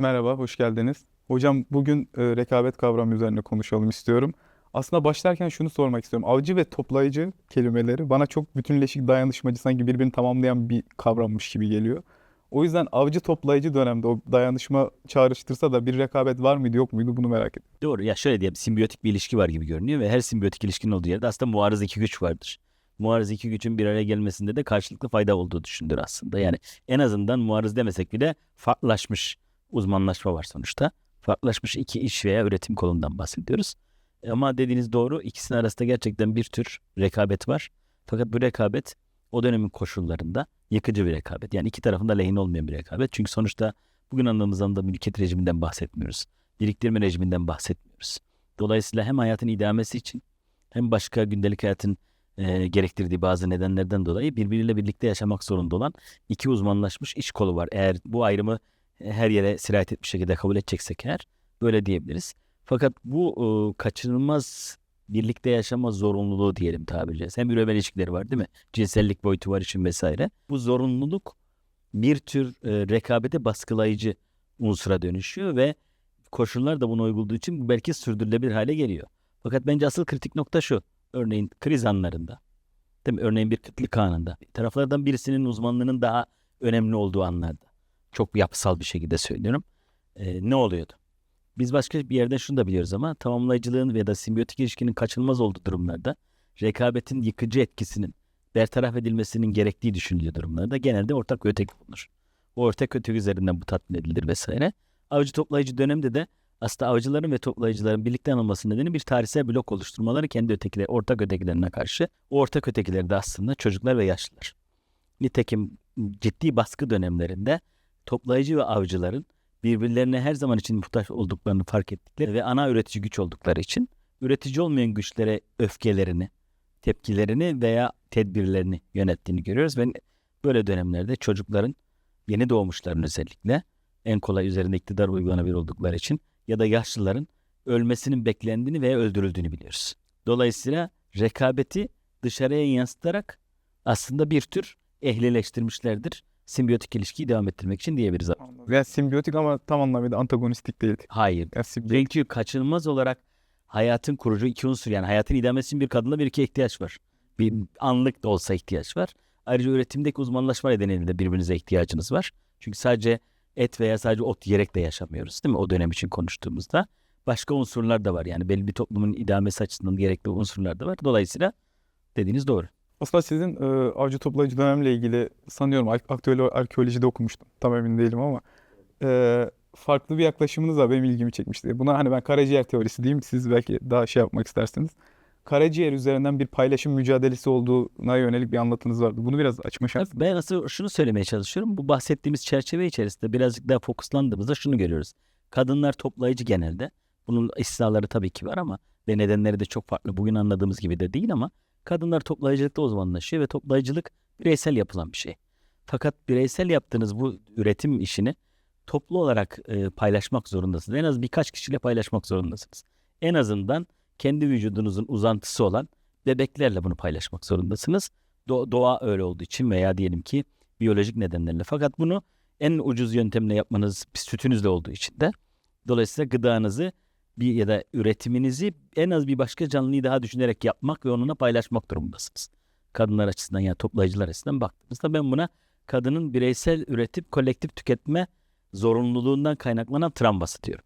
Merhaba, hoş geldiniz. Hocam bugün e, rekabet kavramı üzerine konuşalım istiyorum. Aslında başlarken şunu sormak istiyorum. Avcı ve toplayıcı kelimeleri bana çok bütünleşik dayanışmacı sanki birbirini tamamlayan bir kavrammış gibi geliyor. O yüzden avcı toplayıcı dönemde o dayanışma çağrıştırsa da bir rekabet var mıydı yok muydu bunu merak ediyorum. Doğru ya şöyle diyelim simbiyotik bir ilişki var gibi görünüyor ve her simbiyotik ilişkinin olduğu yerde aslında muarız iki güç vardır. Muarız iki gücün bir araya gelmesinde de karşılıklı fayda olduğu düşünülür aslında. Yani en azından muarız demesek bile farklılaşmış uzmanlaşma var sonuçta. Farklılaşmış iki iş veya üretim kolundan bahsediyoruz. Ama dediğiniz doğru ikisinin arasında gerçekten bir tür rekabet var. Fakat bu rekabet o dönemin koşullarında yıkıcı bir rekabet. Yani iki tarafında lehine olmayan bir rekabet. Çünkü sonuçta bugün anladığımız anda mülkiyet rejiminden bahsetmiyoruz. Biriktirme rejiminden bahsetmiyoruz. Dolayısıyla hem hayatın idamesi için hem başka gündelik hayatın e, gerektirdiği bazı nedenlerden dolayı birbiriyle birlikte yaşamak zorunda olan iki uzmanlaşmış iş kolu var. Eğer bu ayrımı e, her yere sirayet etmiş şekilde kabul edeceksek eğer böyle diyebiliriz. Fakat bu e, kaçınılmaz birlikte yaşama zorunluluğu diyelim tabiri caizse. Hem üreme ilişkileri var değil mi? Cinsellik boyutu var için vesaire. Bu zorunluluk bir tür e, rekabete baskılayıcı unsura dönüşüyor ve koşullar da buna uyguladığı için bu belki sürdürülebilir hale geliyor. Fakat bence asıl kritik nokta şu. Örneğin kriz anlarında. Değil mi? Örneğin bir kıtlık anında. Taraflardan birisinin uzmanlığının daha önemli olduğu anlarda. Çok yapısal bir şekilde söylüyorum. E, ne oluyordu? Biz başka bir yerden şunu da biliyoruz ama tamamlayıcılığın ya da simbiyotik ilişkinin kaçınılmaz olduğu durumlarda rekabetin yıkıcı etkisinin bertaraf edilmesinin gerektiği düşünüldüğü durumlarda genelde ortak ötek bulunur. O ortak ötek üzerinden bu tatmin edilir vesaire. Avcı toplayıcı dönemde de aslında avcıların ve toplayıcıların birlikte anılması nedeni bir tarihsel blok oluşturmaları kendi ötekiler, ortak ötekilerine karşı. O ortak ötekileri de aslında çocuklar ve yaşlılar. Nitekim ciddi baskı dönemlerinde toplayıcı ve avcıların birbirlerine her zaman için muhtaç olduklarını fark ettikleri ve ana üretici güç oldukları için üretici olmayan güçlere öfkelerini, tepkilerini veya tedbirlerini yönettiğini görüyoruz ve böyle dönemlerde çocukların yeni doğmuşların özellikle en kolay üzerinde iktidar uygulanabilir oldukları için ya da yaşlıların ölmesinin beklendiğini veya öldürüldüğünü biliyoruz. Dolayısıyla rekabeti dışarıya yansıtarak aslında bir tür ehlileştirmişlerdir. Simbiyotik ilişkiyi devam ettirmek için diyebiliriz. Yani simbiyotik ama tam anlamıyla antagonistik değil. Hayır. Yani simbiyotik. Çünkü kaçınılmaz olarak hayatın kurucu iki unsur yani hayatın idamesi için bir kadınla bir iki ihtiyaç var. Bir anlık da olsa ihtiyaç var. Ayrıca üretimdeki uzmanlaşma nedeniyle de birbirinize ihtiyacınız var. Çünkü sadece et veya sadece ot yiyerek de yaşamıyoruz değil mi? O dönem için konuştuğumuzda. Başka unsurlar da var. Yani belli bir toplumun idamesi açısından gerekli unsurlar da var. Dolayısıyla dediğiniz doğru. Aslında sizin e, avcı toplayıcı dönemle ilgili sanıyorum aktüel arkeolojide okumuştum. Tam emin değilim ama e, farklı bir yaklaşımınız var benim ilgimi çekmişti. Buna hani ben karaciğer teorisi diyeyim. Siz belki daha şey yapmak istersiniz. Karaciğer üzerinden bir paylaşım mücadelesi olduğuna yönelik bir anlatınız vardı. Bunu biraz açma şansı. Ben aslında şunu söylemeye çalışıyorum. Bu bahsettiğimiz çerçeve içerisinde birazcık daha fokuslandığımızda şunu görüyoruz. Kadınlar toplayıcı genelde. Bunun istisnaları tabii ki var ama ve nedenleri de çok farklı. Bugün anladığımız gibi de değil ama kadınlar toplayıcılıkta uzmanlaşıyor ve toplayıcılık bireysel yapılan bir şey. Fakat bireysel yaptığınız bu üretim işini toplu olarak e, paylaşmak zorundasınız. En az birkaç kişiyle paylaşmak zorundasınız. En azından kendi vücudunuzun uzantısı olan bebeklerle bunu paylaşmak zorundasınız. Do- doğa öyle olduğu için veya diyelim ki biyolojik nedenlerle. Fakat bunu en ucuz yöntemle yapmanız sütünüzle olduğu için de dolayısıyla gıdanızı bir ya da üretiminizi en az bir başka canlıyı daha düşünerek yapmak ve onunla paylaşmak durumundasınız. Kadınlar açısından yani toplayıcılar açısından baktığımızda ben buna kadının bireysel üretip kolektif tüketme zorunluluğundan kaynaklanan travması diyorum.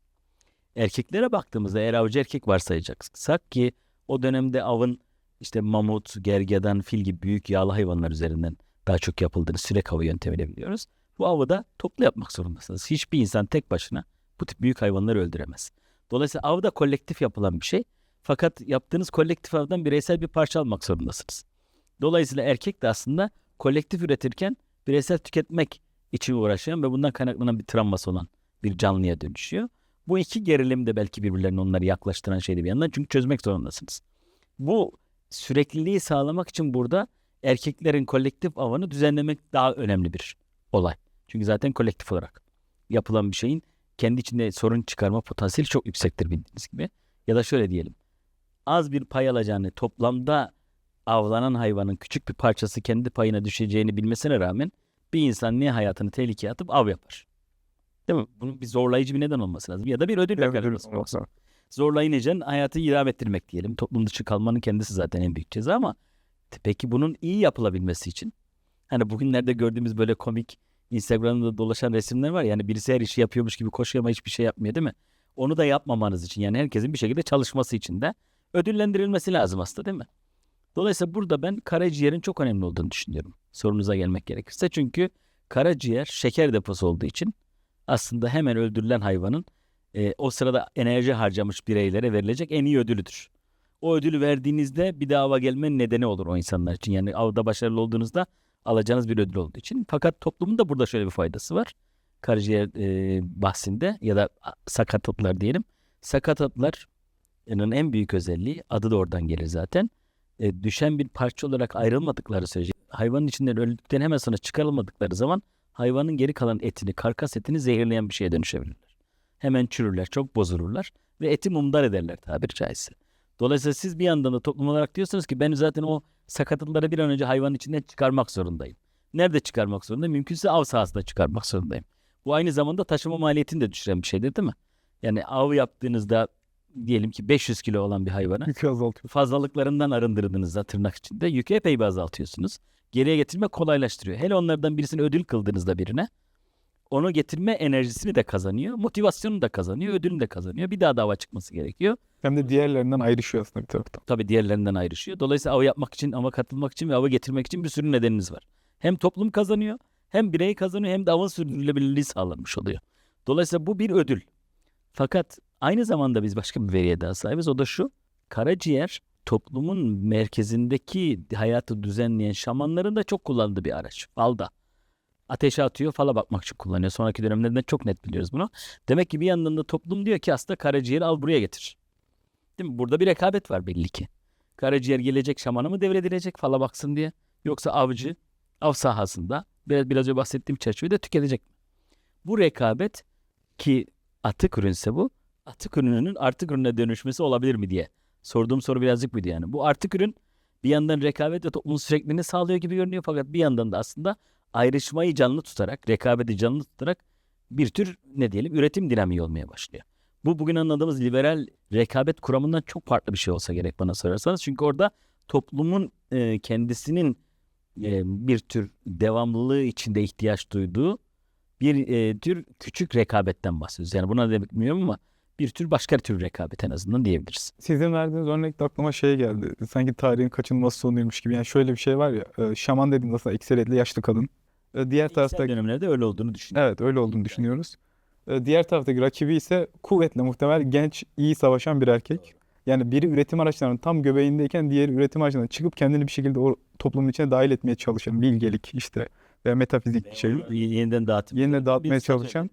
Erkeklere baktığımızda eğer avcı erkek varsayacaksak ki o dönemde avın işte mamut, gergedan, fil gibi büyük yağlı hayvanlar üzerinden daha çok yapıldığını sürek avı yöntemiyle biliyoruz. Bu avı da toplu yapmak zorundasınız. Hiçbir insan tek başına bu tip büyük hayvanları öldüremez. Dolayısıyla av da kolektif yapılan bir şey. Fakat yaptığınız kolektif avdan bireysel bir parça almak zorundasınız. Dolayısıyla erkek de aslında kolektif üretirken bireysel tüketmek için uğraşan ve bundan kaynaklanan bir travması olan bir canlıya dönüşüyor. Bu iki gerilim de belki birbirlerine onları yaklaştıran şeydi bir yandan çünkü çözmek zorundasınız. Bu sürekliliği sağlamak için burada erkeklerin kolektif avını düzenlemek daha önemli bir olay. Çünkü zaten kolektif olarak yapılan bir şeyin kendi içinde sorun çıkarma potansiyeli çok yüksektir bildiğiniz gibi. Ya da şöyle diyelim. Az bir pay alacağını toplamda avlanan hayvanın küçük bir parçası kendi payına düşeceğini bilmesine rağmen bir insan niye hayatını tehlikeye atıp av yapar? Değil mi? Bunun bir zorlayıcı bir neden olması lazım. Ya da bir ödül Evet, ödül olması olması. zorlayınca hayatı idame ettirmek diyelim. Toplum dışı kalmanın kendisi zaten en büyük ceza ama peki bunun iyi yapılabilmesi için hani bugünlerde gördüğümüz böyle komik Instagram'da dolaşan resimler var ya yani birisi her işi yapıyormuş gibi koşuyor ama hiçbir şey yapmıyor değil mi? Onu da yapmamanız için yani herkesin bir şekilde çalışması için de ödüllendirilmesi lazım aslında değil mi? Dolayısıyla burada ben karaciğerin çok önemli olduğunu düşünüyorum. Sorunuza gelmek gerekirse çünkü karaciğer şeker deposu olduğu için aslında hemen öldürülen hayvanın e, o sırada enerji harcamış bireylere verilecek en iyi ödülüdür. O ödülü verdiğinizde bir daha ava gelmenin nedeni olur o insanlar için. Yani avda başarılı olduğunuzda alacağınız bir ödül olduğu için. Fakat toplumun da burada şöyle bir faydası var. Karaciğer e, bahsinde ya da sakatatlar diyelim. Sakatatların en büyük özelliği adı da oradan gelir zaten. E, düşen bir parça olarak ayrılmadıkları sürece hayvanın içinden öldükten hemen sonra çıkarılmadıkları zaman hayvanın geri kalan etini, karkas etini zehirleyen bir şeye dönüşebilirler. Hemen çürürler, çok bozulurlar ve eti mumdar ederler tabiri caizse. Dolayısıyla siz bir yandan da toplum olarak diyorsunuz ki ben zaten o sakatlıkları bir an önce hayvanın içinden çıkarmak zorundayım. Nerede çıkarmak zorundayım? Mümkünse av sahasında çıkarmak zorundayım. Bu aynı zamanda taşıma maliyetini de düşüren bir şeydir değil mi? Yani av yaptığınızda diyelim ki 500 kilo olan bir hayvana Yükü azaltıyor. fazlalıklarından arındırdığınızda tırnak içinde yükü epey bir azaltıyorsunuz. Geriye getirme kolaylaştırıyor. Hele onlardan birisini ödül kıldığınızda birine onu getirme enerjisini de kazanıyor. Motivasyonunu da kazanıyor. Ödülünü de kazanıyor. Bir daha dava çıkması gerekiyor. Hem de diğerlerinden ayrışıyor aslında bir taraftan. Tabii diğerlerinden ayrışıyor. Dolayısıyla av yapmak için, ava katılmak için ve ava getirmek için bir sürü nedeniniz var. Hem toplum kazanıyor, hem birey kazanıyor, hem de avın sürdürülebilirliği sağlanmış oluyor. Dolayısıyla bu bir ödül. Fakat aynı zamanda biz başka bir veriye daha sahibiz. O da şu. Karaciğer toplumun merkezindeki hayatı düzenleyen şamanların da çok kullandığı bir araç. Falda. Ateşe atıyor, fala bakmak için kullanıyor. Sonraki dönemlerinde çok net biliyoruz bunu. Demek ki bir yandan da toplum diyor ki aslında karaciğeri al buraya getir. Değil mi? Burada bir rekabet var belli ki. Karaciğer gelecek şamana mı devredilecek fala baksın diye. Yoksa avcı av sahasında biraz, biraz önce bahsettiğim çerçevede tüketecek mi? Bu rekabet ki atık ürünse bu atık ürününün artık ürüne dönüşmesi olabilir mi diye sorduğum soru birazcık buydu yani. Bu artık ürün bir yandan rekabet ve toplumun sürekliliğini sağlıyor gibi görünüyor fakat bir yandan da aslında ayrışmayı canlı tutarak, rekabeti canlı tutarak bir tür ne diyelim üretim dinamiği olmaya başlıyor. Bu bugün anladığımız liberal rekabet kuramından çok farklı bir şey olsa gerek bana sorarsanız. Çünkü orada toplumun e, kendisinin e, bir tür devamlılığı içinde ihtiyaç duyduğu bir e, tür küçük rekabetten bahsediyoruz. Yani buna demek bilmiyorum ama bir tür başka tür rekabet en azından diyebiliriz. Sizin verdiğiniz örnekte aklıma şey geldi. Sanki tarihin kaçınılmaz sonuymuş gibi. Yani şöyle bir şey var ya. e, Şaman dediğimiz aslında ekseriyetle yaşlı kadın. E, Diğer tarafta dönemlerde öyle olduğunu düşünüyorum. Evet öyle olduğunu düşünüyoruz. Ee, Diğer taraftaki rakibi ise kuvvetle muhtemel genç, iyi savaşan bir erkek. Yani biri üretim araçlarının tam göbeğindeyken diğeri üretim araçlarından çıkıp kendini bir şekilde o toplumun içine dahil etmeye çalışan bilgelik işte ve metafizik şey. Yeniden dağıtım. Yeniden dağıtmaya çalışan.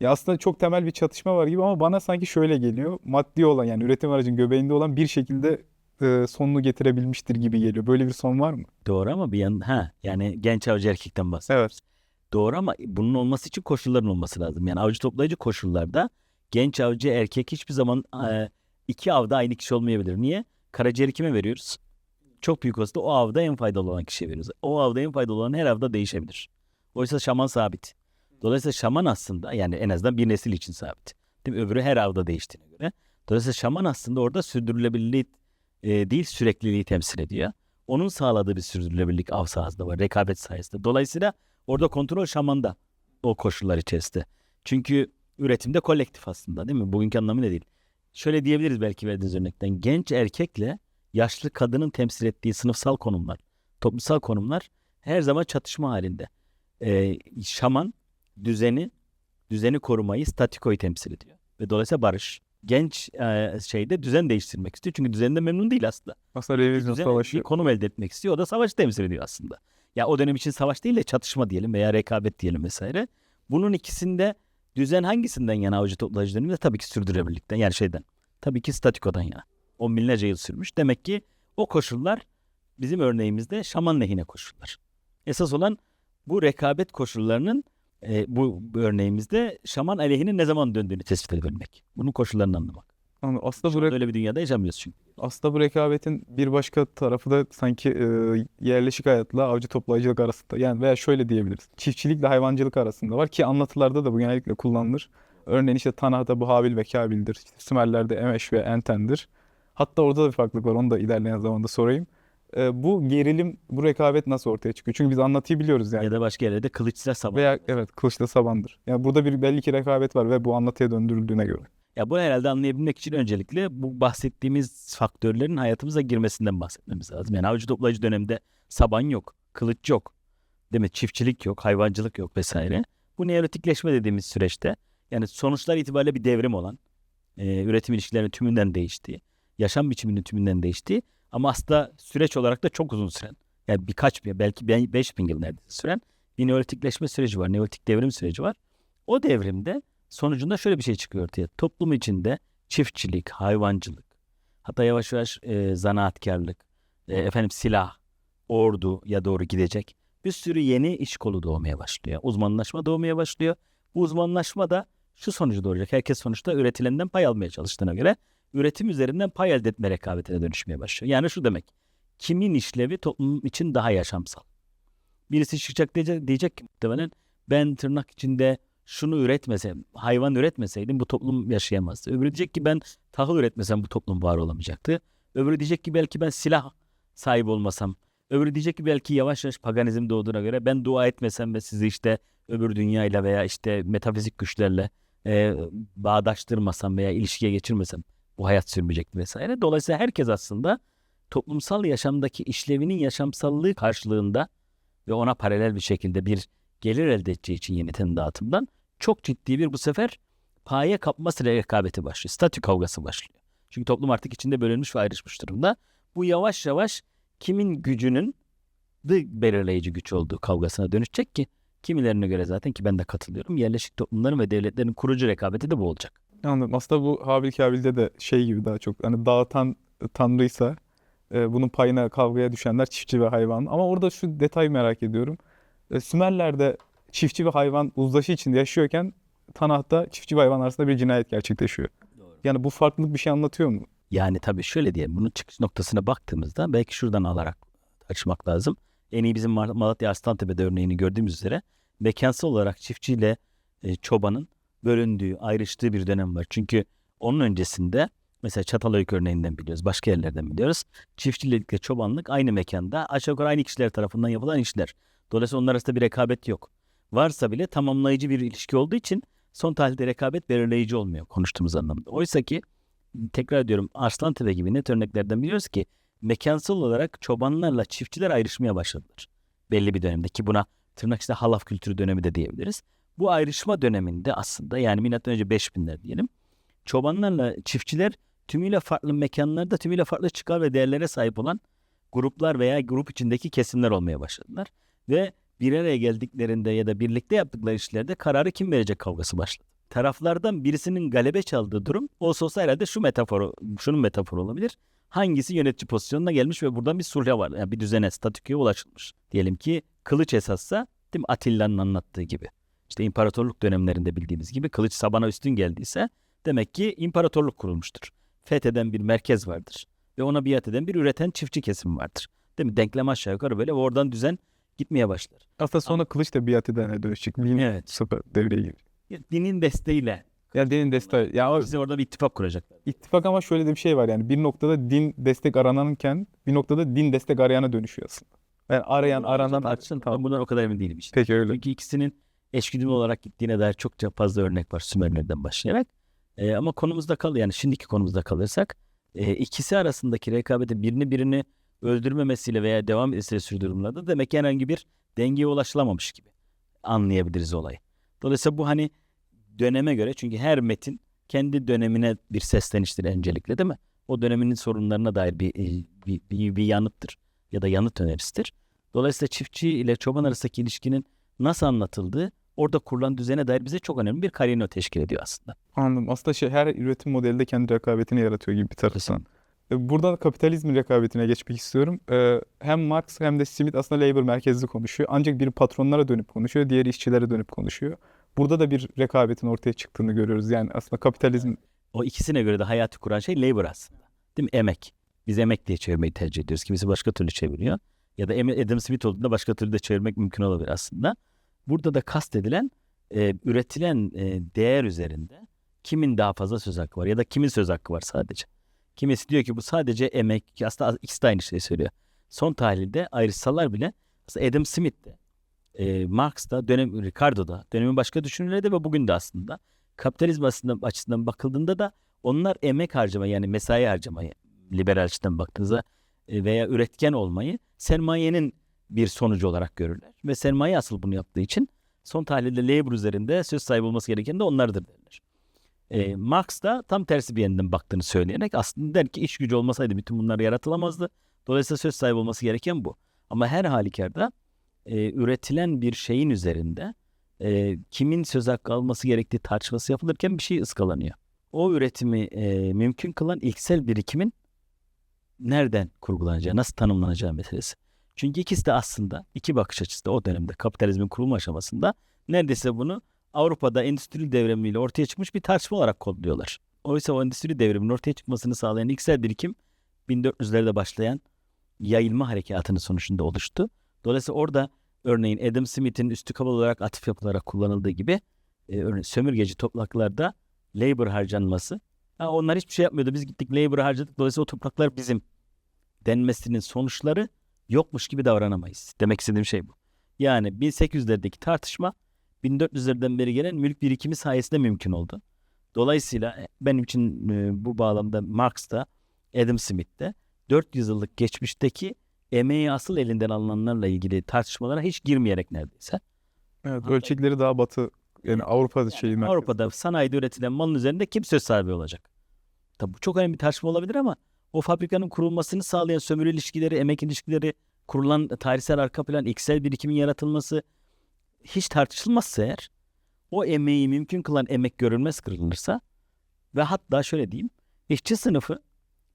Ya aslında çok temel bir çatışma var gibi ama bana sanki şöyle geliyor. Maddi olan yani üretim aracın göbeğinde olan bir şekilde e, sonunu getirebilmiştir gibi geliyor. Böyle bir son var mı? Doğru ama bir yan ha yani genç avcı erkekten bahsediyoruz. Evet. Doğru ama bunun olması için koşulların olması lazım. Yani avcı toplayıcı koşullarda genç avcı erkek hiçbir zaman e, iki avda aynı kişi olmayabilir. Niye? Karaciğeri kime veriyoruz? Çok büyük olasılıkla o avda en faydalı olan kişiye veriyoruz. O avda en faydalı olan her avda değişebilir. Oysa şaman sabit. Dolayısıyla şaman aslında yani en azından bir nesil için sabit. Değil mi? Öbürü her avda değiştiğine göre. Dolayısıyla şaman aslında orada sürdürülebilirliği e, değil sürekliliği temsil ediyor. Onun sağladığı bir sürdürülebilirlik av sahasında var. Rekabet sayesinde. Dolayısıyla orada kontrol şamanda o koşullar içerisinde. Çünkü üretimde kolektif aslında değil mi? Bugünkü anlamıyla değil. Şöyle diyebiliriz belki verdiğiniz örnekten. Genç erkekle yaşlı kadının temsil ettiği sınıfsal konumlar, toplumsal konumlar her zaman çatışma halinde. Ee, şaman düzeni, düzeni korumayı, statikoyu temsil ediyor. Ve dolayısıyla barış. Genç e, şeyde düzen değiştirmek istiyor. Çünkü düzende memnun değil aslında. Aslında revizyon savaşı. bir konum elde etmek istiyor. O da savaşı temsil ediyor aslında. Ya o dönem için savaş değil de çatışma diyelim veya rekabet diyelim vesaire. Bunun ikisinde düzen hangisinden yana avcı toplayıcı döneminde? Tabii ki sürdürülebilirlikten yani şeyden. Tabii ki statikodan yana. On binlerce yıl sürmüş. Demek ki o koşullar bizim örneğimizde şaman lehine koşullar. Esas olan bu rekabet koşullarının e, bu, bu örneğimizde şaman aleyhine ne zaman döndüğünü tespit edebilmek. Bunun koşullarını anlamak. Anladım. Aslında bu, anda re- öyle bir dünyada yaşamıyoruz çünkü. aslında bu rekabetin bir başka tarafı da sanki e, yerleşik hayatla avcı toplayıcılık arasında. Yani veya şöyle diyebiliriz. Çiftçilikle hayvancılık arasında var ki anlatılarda da bu genellikle kullanılır. Örneğin işte Tanah'da bu Habil ve Kabil'dir. İşte Sümerler'de Emeş ve Enten'dir. Hatta orada da bir farklılık var. Onu da ilerleyen zamanda sorayım. E, bu gerilim, bu rekabet nasıl ortaya çıkıyor? Çünkü biz anlatıyı biliyoruz yani. Ya da başka yerlerde kılıçla saban. Veya evet kılıçla sabandır. Yani burada bir belli ki rekabet var ve bu anlatıya döndürüldüğüne göre. Ya bunu herhalde anlayabilmek için öncelikle bu bahsettiğimiz faktörlerin hayatımıza girmesinden bahsetmemiz lazım. Yani avcı toplayıcı dönemde saban yok, kılıç yok, değil mi? Çiftçilik yok, hayvancılık yok vesaire. Bu neolitikleşme dediğimiz süreçte yani sonuçlar itibariyle bir devrim olan, e, üretim ilişkilerinin tümünden değiştiği, yaşam biçiminin tümünden değiştiği ama aslında süreç olarak da çok uzun süren, yani birkaç bin, belki 5000 yıl neredeyse süren bir neolitikleşme süreci var, neolitik devrim süreci var. O devrimde sonucunda şöyle bir şey çıkıyor ortaya. Toplum içinde çiftçilik, hayvancılık, hatta yavaş yavaş e, zanaatkarlık, e, efendim silah, orduya doğru gidecek bir sürü yeni iş kolu doğmaya başlıyor. Uzmanlaşma doğmaya başlıyor. Bu uzmanlaşma da şu sonucu doğuracak. Herkes sonuçta üretilenden pay almaya çalıştığına göre üretim üzerinden pay elde etme rekabetine dönüşmeye başlıyor. Yani şu demek. Kimin işlevi toplum için daha yaşamsal? Birisi çıkacak diyecek, diyecek ki muhtemelen ben tırnak içinde şunu üretmesem, hayvan üretmeseydim bu toplum yaşayamazdı. Öbürü diyecek ki ben tahıl üretmesem bu toplum var olamayacaktı. Öbürü diyecek ki belki ben silah sahibi olmasam. Öbürü diyecek ki belki yavaş yavaş paganizm doğduğuna göre ben dua etmesem ve sizi işte öbür dünyayla veya işte metafizik güçlerle e, bağdaştırmasam veya ilişkiye geçirmesem bu hayat sürmeyecekti vesaire. Dolayısıyla herkes aslında toplumsal yaşamdaki işlevinin yaşamsallığı karşılığında ve ona paralel bir şekilde bir gelir elde edeceği için yeniden dağıtımdan çok ciddi bir bu sefer paye kapması rekabeti başlıyor. Statü kavgası başlıyor. Çünkü toplum artık içinde bölünmüş ve ayrışmış durumda. Bu yavaş yavaş kimin gücünün belirleyici güç olduğu kavgasına dönüşecek ki kimilerine göre zaten ki ben de katılıyorum. Yerleşik toplumların ve devletlerin kurucu rekabeti de bu olacak. Anladım. Aslında bu Habil Kabil'de de şey gibi daha çok hani dağıtan e, tanrıysa e, bunun payına kavgaya düşenler çiftçi ve hayvan. Ama orada şu detayı merak ediyorum. E, Sümerler'de çiftçi ve hayvan uzlaşı içinde yaşıyorken Tanah'ta çiftçi ve hayvan arasında bir cinayet gerçekleşiyor. Yani bu farklılık bir şey anlatıyor mu? Yani tabii şöyle diyelim bunun çıkış noktasına baktığımızda belki şuradan alarak açmak lazım. En iyi bizim Mal- Malatya Arslantepe'de örneğini gördüğümüz üzere mekansal olarak çiftçiyle e, çobanın bölündüğü, ayrıştığı bir dönem var. Çünkü onun öncesinde mesela Çatalhöyük örneğinden biliyoruz, başka yerlerden biliyoruz. Çiftçilikle çobanlık aynı mekanda aşağı yukarı aynı kişiler tarafından yapılan işler. Dolayısıyla onlar arasında bir rekabet yok. Varsa bile tamamlayıcı bir ilişki olduğu için son tahlilde rekabet belirleyici olmuyor konuştuğumuz anlamda. Oysa ki tekrar ediyorum Arslantepe gibi net örneklerden biliyoruz ki mekansal olarak çobanlarla çiftçiler ayrışmaya başladılar. Belli bir dönemde ki buna tırnak içinde halaf kültürü dönemi de diyebiliriz. Bu ayrışma döneminde aslında yani milattan önce 5000'ler diyelim. Çobanlarla çiftçiler tümüyle farklı mekanlarda tümüyle farklı çıkar ve değerlere sahip olan gruplar veya grup içindeki kesimler olmaya başladılar. Ve bir araya geldiklerinde ya da birlikte yaptıkları işlerde kararı kim verecek kavgası başladı. Taraflardan birisinin galebe çaldığı durum olsa olsa herhalde şu metaforu, şunun metaforu olabilir. Hangisi yönetici pozisyonuna gelmiş ve buradan bir sulha var. Yani bir düzene, statükoya ulaşılmış. Diyelim ki kılıç esassa değil mi? Atilla'nın anlattığı gibi. İşte imparatorluk dönemlerinde bildiğimiz gibi kılıç sabana üstün geldiyse demek ki imparatorluk kurulmuştur. Fetheden bir merkez vardır. Ve ona biat eden bir üreten çiftçi kesim vardır. Değil mi? Denklem aşağı yukarı böyle ve oradan düzen gitmeye başlar. Aslında sonra kılıç da biat edene dönüşecek. Din Evet. sıfır devreye giriyor. Dinin desteğiyle Yani dinin destek. Ya o bize orada bir ittifak kuracaklar. ittifak ama şöyle de bir şey var yani bir noktada din destek arananken bir noktada din destek arayana dönüşüyor aslında. Yani arayan aranan tartışın. Ben bundan o kadar emin değilim işte. Peki öyle. Çünkü ikisinin eşgüdümlü olarak gittiğine dair çokça fazla örnek var Sümerlerden başlayarak. Ee, ama konumuzda kal yani şimdiki konumuzda kalırsak e, ikisi arasındaki rekabeti birini birini öldürmemesiyle veya devam etmesiyle sürdüğü durumlarda demek ki herhangi bir dengeye ulaşılamamış gibi anlayabiliriz olayı. Dolayısıyla bu hani döneme göre çünkü her metin kendi dönemine bir sesleniştir öncelikle değil mi? O döneminin sorunlarına dair bir, e, bir, bir, bir yanıttır ya da yanıt önerisidir. Dolayısıyla çiftçi ile çoban arasındaki ilişkinin nasıl anlatıldığı orada kurulan düzene dair bize çok önemli bir karino teşkil ediyor aslında. Anladım. Aslında şey her üretim modeli de kendi rekabetini yaratıyor gibi bir taraftan. E, Burada kapitalizmin rekabetine geçmek istiyorum. E, Hem Marx hem de Smith aslında labor merkezli konuşuyor. Ancak biri patronlara dönüp konuşuyor, diğeri işçilere dönüp konuşuyor. Burada da bir rekabetin ortaya çıktığını görüyoruz. Yani aslında kapitalizm O ikisine göre de hayatı kuran şey labor aslında. Değil mi? Emek. Biz emek diye çevirmeyi tercih ediyoruz. Kimisi başka türlü çeviriyor. Ya da Adam Smith olduğunda başka türlü de çevirmek mümkün olabilir aslında. Burada da kastedilen e, üretilen e, değer üzerinde kimin daha fazla söz hakkı var ya da kimin söz hakkı var sadece. Kimisi diyor ki bu sadece emek. Aslında ikisi de aynı şeyi söylüyor. Son tahlilde ayrışsalar bile aslında Adam Smith de e, Marx da dönem Ricardo da dönemin başka düşünürleri de ve bugün de aslında kapitalizm aslında açısından bakıldığında da onlar emek harcama yani mesai harcamayı liberal açıdan baktığınızda e, veya üretken olmayı sermayenin bir sonucu olarak görürler. Ve sermaye asıl bunu yaptığı için son tahlilde labor üzerinde söz sahibi olması gereken de onlardır derler. E, Marx da tam tersi bir yandan baktığını söyleyerek aslında der ki iş gücü olmasaydı bütün bunlar yaratılamazdı. Dolayısıyla söz sahibi olması gereken bu. Ama her halükarda e, üretilen bir şeyin üzerinde e, kimin söz hakkı alması gerektiği tartışması yapılırken bir şey ıskalanıyor. O üretimi e, mümkün kılan ilksel birikimin nereden kurgulanacağı, nasıl tanımlanacağı meselesi. Çünkü ikisi de aslında iki bakış açısı da o dönemde kapitalizmin kurulma aşamasında neredeyse bunu Avrupa'da endüstri devrimiyle ortaya çıkmış bir tartışma olarak kodluyorlar. Oysa o endüstri devriminin ortaya çıkmasını sağlayan ilksel birikim 1400'lerde başlayan yayılma harekatının sonucunda oluştu. Dolayısıyla orada örneğin Adam Smith'in üstü kapalı olarak atıf yapılarak kullanıldığı gibi e, örneğin sömürgeci topraklarda labor harcanması. Ha, onlar hiçbir şey yapmıyordu. Biz gittik labor harcadık. Dolayısıyla o topraklar bizim denmesinin sonuçları yokmuş gibi davranamayız. Demek istediğim şey bu. Yani 1800'lerdeki tartışma 1400'lerden beri gelen mülk birikimi sayesinde mümkün oldu. Dolayısıyla e, benim için e, bu bağlamda Marx da Adam Smith de 400 yıllık geçmişteki emeği asıl elinden alınanlarla ilgili tartışmalara hiç girmeyerek neredeyse. Evet, Hatta- ölçekleri daha batı yani Avrupa şeyi merkezi. Avrupa'da sanayide üretilen malın üzerinde kim söz sahibi olacak? Tabii bu çok önemli bir tartışma olabilir ama o fabrikanın kurulmasını sağlayan sömürü ilişkileri, emek ilişkileri, kurulan tarihsel arka plan, iksel birikimin yaratılması hiç tartışılmazsa eğer o emeği mümkün kılan emek görülmez kırılırsa ve hatta şöyle diyeyim işçi sınıfı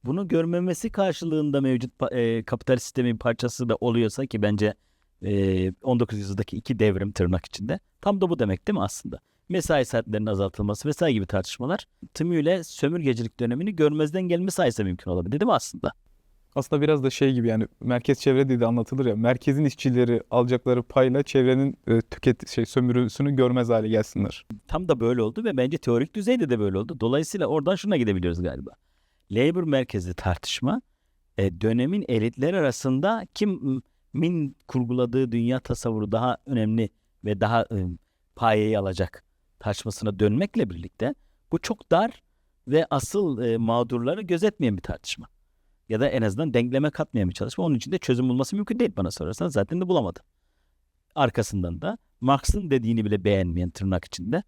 bunu görmemesi karşılığında mevcut e, kapitalist sistemin parçası da oluyorsa ki bence e, 19 yüzyıldaki iki devrim tırnak içinde tam da bu demek değil mi aslında? Mesai saatlerinin azaltılması vesaire gibi tartışmalar tümüyle sömürgecilik dönemini görmezden gelme sayesinde mümkün olabilir değil mi aslında? Aslında biraz da şey gibi yani merkez çevre diye de anlatılır ya. Merkezin işçileri alacakları payla çevrenin e, tüket şey sömürüsünü görmez hale gelsinler. Tam da böyle oldu ve bence teorik düzeyde de böyle oldu. Dolayısıyla oradan şuna gidebiliyoruz galiba. Labor merkezli tartışma e, dönemin elitler arasında kimin kurguladığı dünya tasavvuru daha önemli ve daha e, payeyi alacak tartışmasına dönmekle birlikte bu çok dar ve asıl e, mağdurları gözetmeyen bir tartışma. Ya da en azından denkleme katmayan bir çalışma. Onun için de çözüm bulması mümkün değil bana sorarsan. Zaten de bulamadı. Arkasından da Marx'ın dediğini bile beğenmeyen tırnak içinde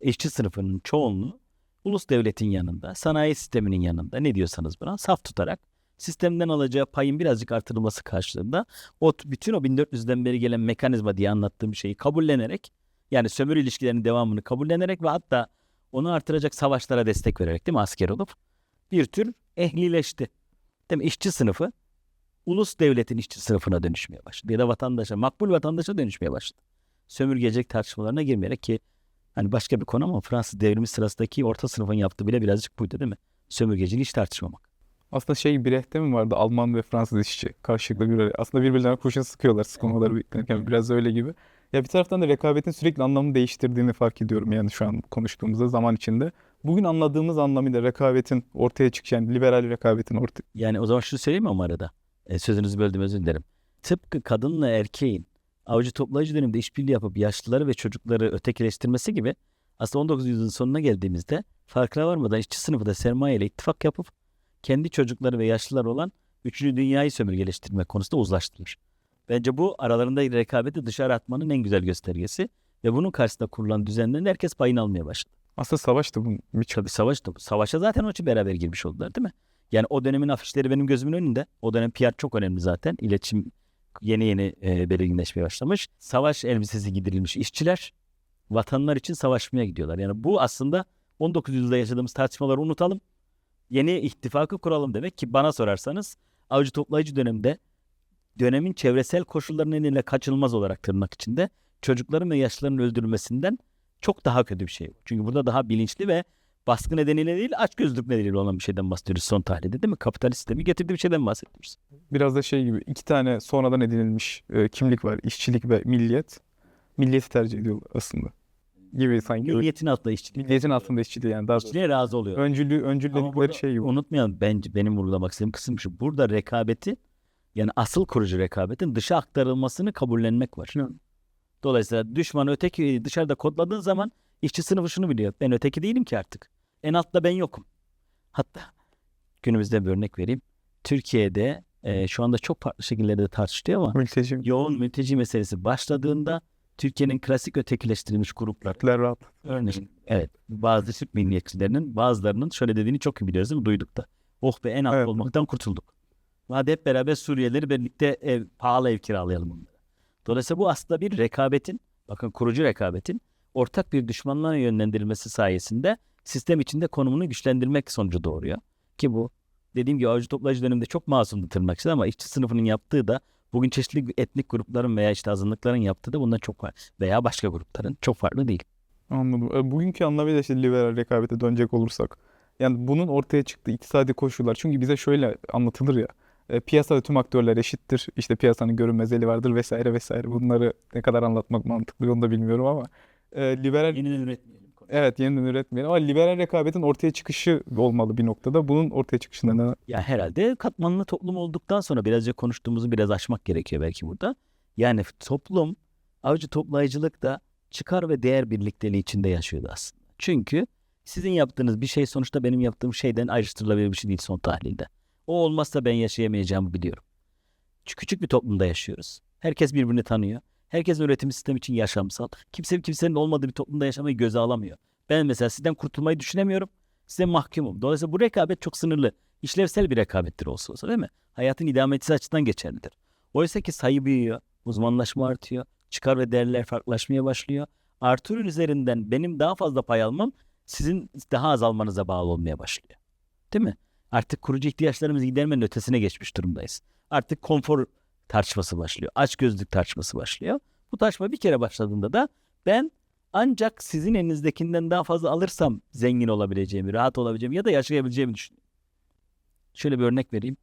işçi sınıfının çoğunluğu ulus devletin yanında, sanayi sisteminin yanında ne diyorsanız buna saf tutarak sistemden alacağı payın birazcık artırılması karşılığında o bütün o 1400'den beri gelen mekanizma diye anlattığım şeyi kabullenerek yani sömürü ilişkilerinin devamını kabullenerek ve hatta onu artıracak savaşlara destek vererek değil mi asker olup bir tür ehlileşti. Değil mi? İşçi sınıfı ulus devletin işçi sınıfına dönüşmeye başladı. Ya da vatandaşa, makbul vatandaşa dönüşmeye başladı. Sömürgecilik tartışmalarına girmeyerek ki hani başka bir konu ama Fransız devrimi sırasındaki orta sınıfın yaptığı bile birazcık buydu değil mi? Sömürgeciliği hiç tartışmamak. Aslında şey Brecht'te mi vardı Alman ve Fransız işçi karşılıklı bir araya. Aslında birbirlerine kurşun sıkıyorlar beklerken biraz öyle gibi. Ya bir taraftan da rekabetin sürekli anlamını değiştirdiğini fark ediyorum yani şu an konuştuğumuzda zaman içinde. Bugün anladığımız anlamıyla rekabetin ortaya çıkışı yani liberal rekabetin ortaya Yani o zaman şunu söyleyeyim mi ama arada? E, sözünüzü böldüm özür dilerim. Tıpkı kadınla erkeğin avcı toplayıcı döneminde işbirliği yapıp yaşlıları ve çocukları ötekileştirmesi gibi aslında 19. yüzyılın sonuna geldiğimizde farkına varmadan işçi sınıfı da sermaye ile ittifak yapıp kendi çocukları ve yaşlılar olan üçüncü dünyayı sömürgeleştirme konusunda uzlaştılar. Bence bu aralarında rekabeti dışarı atmanın en güzel göstergesi ve bunun karşısında kurulan düzenlerin herkes payını almaya başladı. Aslında savaş da bunun birçok Tabii savaş da bu. Savaşa zaten onun için beraber girmiş oldular değil mi? Yani o dönemin afişleri benim gözümün önünde. O dönem PR çok önemli zaten. İletişim yeni yeni e, belirginleşmeye başlamış. Savaş elbisesi giydirilmiş işçiler vatanlar için savaşmaya gidiyorlar. Yani bu aslında 19. yüzyılda yaşadığımız tartışmaları unutalım. Yeni ittifakı kuralım demek ki bana sorarsanız avcı toplayıcı dönemde dönemin çevresel koşullarının nedeniyle kaçınılmaz olarak tırnak içinde çocukların ve yaşlıların öldürülmesinden çok daha kötü bir şey. Çünkü burada daha bilinçli ve baskı nedeniyle değil açgözlülük nedeniyle olan bir şeyden bahsediyoruz son tahlilde değil mi? Kapitalist sistemi getirdiği bir şeyden bahsediyoruz. Biraz da şey gibi iki tane sonradan edinilmiş e, kimlik var. İşçilik ve milliyet. Milliyeti tercih ediyorlar aslında. Gibi sanki. Milliyetin altında işçilik. Milliyetin altında işçiliği yani daha. İşçiliğe razı oluyor. Öncülü, öncülledikleri şey gibi. unutmayalım bence benim vurgulamak istediğim kısım şu. Burada rekabeti yani asıl kurucu rekabetin dışa aktarılmasını kabullenmek var. Hı. Dolayısıyla düşmanı öteki dışarıda kodladığın zaman işçi sınıfı şunu biliyor. Ben öteki değilim ki artık. En altta ben yokum. Hatta günümüzde bir örnek vereyim. Türkiye'de e, şu anda çok farklı şekillerde tartışılıyor ama Mülteci yoğun mülteci meselesi başladığında Türkiye'nin klasik ötekileştirilmiş gruplar. Örneğin evet bazı Türk milliyetçilerinin bazılarının şöyle dediğini çok iyi biliyoruz değil mi? Duyduk da. Oh be en alt Evet. olmaktan kurtulduk. Hadi hep beraber Suriyelileri birlikte ev, pahalı ev kiralayalım onlara. Dolayısıyla bu aslında bir rekabetin, bakın kurucu rekabetin ortak bir düşmanlığa yönlendirilmesi sayesinde sistem içinde konumunu güçlendirmek sonucu doğuruyor. Ki bu dediğim gibi avcı toplayıcı döneminde çok masumdu tırnak içinde ama işçi sınıfının yaptığı da bugün çeşitli etnik grupların veya işte azınlıkların yaptığı da bundan çok farklı. Veya başka grupların çok farklı değil. Anladım. E, Bugünkü anlamıyla işte liberal rekabete dönecek olursak. Yani bunun ortaya çıktığı iktisadi koşullar. Çünkü bize şöyle anlatılır ya. E, Piyasada tüm aktörler eşittir. İşte piyasanın görünmez eli vardır vesaire vesaire. Bunları ne kadar anlatmak mantıklı onu da bilmiyorum ama e, liberal Yeniden üretmeyelim. evet yeniden üretmeyelim ama liberal rekabetin ortaya çıkışı olmalı bir noktada. Bunun ortaya çıkışında ne? Ya herhalde katmanlı toplum olduktan sonra birazca konuştuğumuzu biraz aşmak gerekiyor belki burada. Yani toplum avcı toplayıcılık da çıkar ve değer birlikteliği içinde yaşıyordu aslında. Çünkü sizin yaptığınız bir şey sonuçta benim yaptığım şeyden ayrıştırılabilir bir şey değil son tahlilde. O olmazsa ben yaşayamayacağımı biliyorum. Çünkü küçük bir toplumda yaşıyoruz. Herkes birbirini tanıyor. Herkes üretim sistemi için yaşamsal. Kimse kimsenin olmadığı bir toplumda yaşamayı göze alamıyor. Ben mesela sizden kurtulmayı düşünemiyorum. Size mahkumum. Dolayısıyla bu rekabet çok sınırlı. İşlevsel bir rekabettir olsa olsa değil mi? Hayatın idameti açısından geçerlidir. Oysa ki sayı büyüyor, uzmanlaşma artıyor, çıkar ve değerler farklılaşmaya başlıyor. Artırın üzerinden benim daha fazla pay almam sizin daha az almanıza bağlı olmaya başlıyor. Değil mi? Artık kurucu ihtiyaçlarımızı gidermenin ötesine geçmiş durumdayız. Artık konfor tartışması başlıyor. Açgözlük tartışması başlıyor. Bu tartışma bir kere başladığında da ben ancak sizin elinizdekinden daha fazla alırsam zengin olabileceğimi, rahat olabileceğimi ya da yaşayabileceğimi düşünüyorum. Şöyle bir örnek vereyim.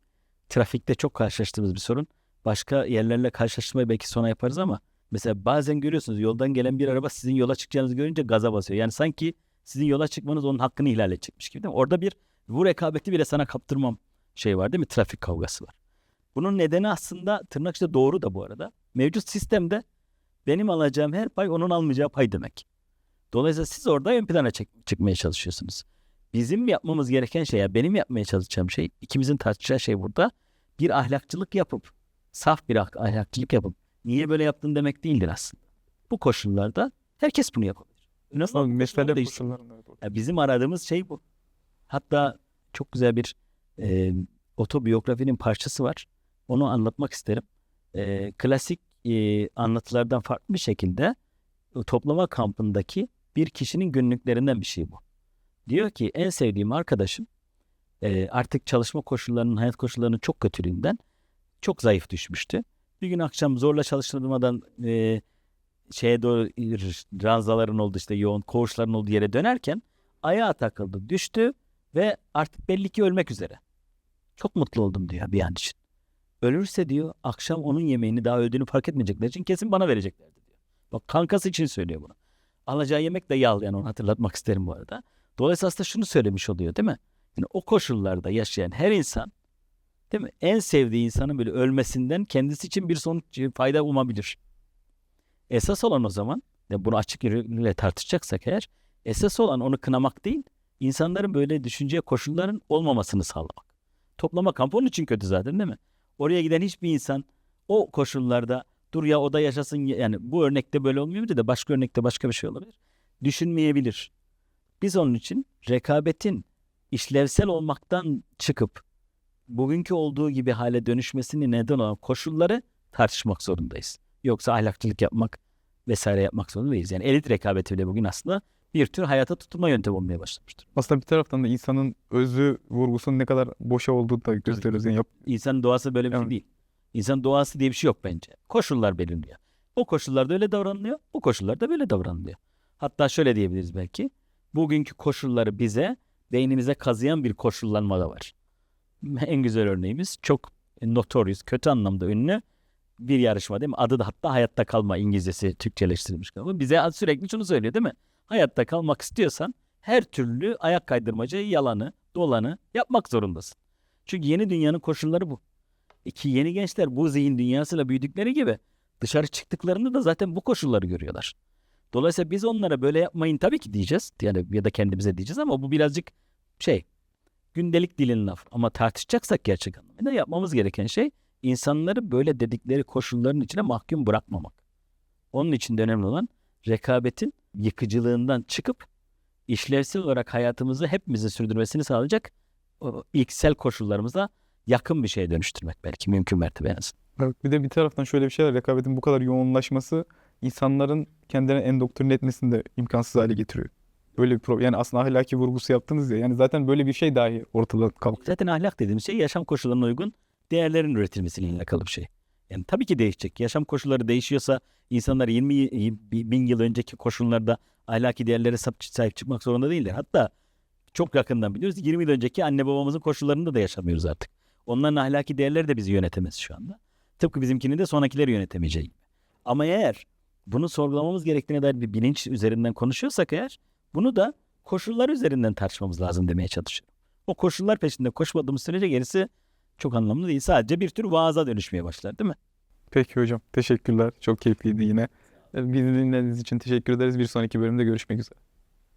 Trafikte çok karşılaştığımız bir sorun. Başka yerlerle karşılaştırmayı belki sonra yaparız ama mesela bazen görüyorsunuz yoldan gelen bir araba sizin yola çıkacağınızı görünce gaza basıyor. Yani sanki sizin yola çıkmanız onun hakkını ihlal edecekmiş gibi değil mi? Orada bir bu rekabeti bile sana kaptırmam şey var değil mi? Trafik kavgası var. Bunun nedeni aslında tırnak içinde doğru da bu arada. Mevcut sistemde benim alacağım her pay onun almayacağı pay demek. Dolayısıyla siz orada ön plana çek- çıkmaya çalışıyorsunuz. Bizim yapmamız gereken şey, ya benim yapmaya çalışacağım şey, ikimizin tartışacağı şey burada bir ahlakçılık yapıp, saf bir ah- ahlakçılık yapıp, niye böyle yaptın demek değildir aslında. Bu koşullarda herkes bunu yapabilir. Nasıl? Mesele koşullarında evet, ortaya Ya bizim aradığımız şey bu. Hatta çok güzel bir e, otobiyografinin parçası var. Onu anlatmak isterim. E, klasik e, anlatılardan farklı bir şekilde toplama kampındaki bir kişinin günlüklerinden bir şey bu. Diyor ki en sevdiğim arkadaşım e, artık çalışma koşullarının, hayat koşullarının çok kötülüğünden çok zayıf düşmüştü. Bir gün akşam zorla çalıştırmadan e, şeye doğru ranzaların olduğu işte yoğun koğuşların olduğu yere dönerken ayağa takıldı, düştü ve artık belli ki ölmek üzere. Çok mutlu oldum diyor bir an için. Ölürse diyor akşam onun yemeğini daha öldüğünü fark etmeyecekler için kesin bana vereceklerdi diyor. Bak kankası için söylüyor bunu. Alacağı yemek de yal yani onu hatırlatmak isterim bu arada. Dolayısıyla aslında şunu söylemiş oluyor değil mi? Yani o koşullarda yaşayan her insan değil mi? En sevdiği insanın böyle ölmesinden kendisi için bir sonuç fayda umabilir. Esas olan o zaman ya bunu açık yürekliyle tartışacaksak eğer esas olan onu kınamak değil insanların böyle düşünceye koşulların olmamasını sağlamak. Toplama kampı onun için kötü zaten değil mi? Oraya giden hiçbir insan o koşullarda dur ya o da yaşasın yani bu örnekte böyle olmuyor de başka örnekte başka bir şey olabilir. Düşünmeyebilir. Biz onun için rekabetin işlevsel olmaktan çıkıp bugünkü olduğu gibi hale dönüşmesini neden olan koşulları tartışmak zorundayız. Yoksa ahlakçılık yapmak vesaire yapmak zorunda değiliz. Yani elit rekabeti bile bugün aslında bir tür hayata tutunma yöntemi olmaya başlamıştır. Aslında bir taraftan da insanın özü vurgusunun ne kadar boşa olduğunu da gösteriyoruz. Yani yap- İnsanın doğası böyle bir şey Evet. değil. İnsan doğası diye bir şey yok bence. Koşullar belirliyor. O koşullarda öyle davranılıyor, bu koşullarda böyle davranılıyor. Hatta şöyle diyebiliriz belki. bugünkü koşulları bize beynimize kazıyan bir koşullanma da var. En güzel örneğimiz çok notorious, kötü anlamda ünlü bir yarışma değil mi? Adı da hatta hayatta kalma İngilizcesi Türkçeleştirilmiş. Bize sürekli şunu söylüyor değil mi? Hayatta kalmak istiyorsan her türlü ayak kaydırmacı, yalanı, dolanı yapmak zorundasın. Çünkü yeni dünyanın koşulları bu. İki yeni gençler bu zihin dünyasıyla büyüdükleri gibi dışarı çıktıklarında da zaten bu koşulları görüyorlar. Dolayısıyla biz onlara böyle yapmayın tabii ki diyeceğiz. Yani ya da kendimize diyeceğiz ama bu birazcık şey gündelik dilin laf. Ama tartışacaksak gerçek anlamda yapmamız gereken şey insanları böyle dedikleri koşulların içine mahkum bırakmamak. Onun için de önemli olan rekabetin yıkıcılığından çıkıp işlevsel olarak hayatımızı hepimizin sürdürmesini sağlayacak o ilksel koşullarımıza yakın bir şeye dönüştürmek belki mümkün mertebe en azından. Evet, bir de bir taraftan şöyle bir şey var. Rekabetin bu kadar yoğunlaşması insanların kendilerini endoktrine etmesini de imkansız hale getiriyor. Böyle bir problem. Yani aslında ahlaki vurgusu yaptınız ya. Yani zaten böyle bir şey dahi ortada kalktı. Zaten ahlak dediğimiz şey yaşam koşullarına uygun değerlerin üretilmesiyle alakalı bir şey. Yani tabii ki değişecek. Yaşam koşulları değişiyorsa insanlar 20 y- bin yıl önceki koşullarda ahlaki değerlere sahip çıkmak zorunda değiller. Hatta çok yakından biliyoruz 20 yıl önceki anne babamızın koşullarında da yaşamıyoruz artık. Onların ahlaki değerleri de bizi yönetemez şu anda. Tıpkı bizimkini de sonrakileri yönetemeyeceği gibi. Ama eğer bunu sorgulamamız gerektiğine dair bir bilinç üzerinden konuşuyorsak eğer bunu da koşullar üzerinden tartışmamız lazım demeye çalışıyorum. O koşullar peşinde koşmadığımız sürece gerisi çok anlamlı değil. Sadece bir tür vaaza dönüşmeye başlar değil mi? Peki hocam. Teşekkürler. Çok keyifliydi yine. Bizi dinlediğiniz için teşekkür ederiz. Bir sonraki bölümde görüşmek üzere.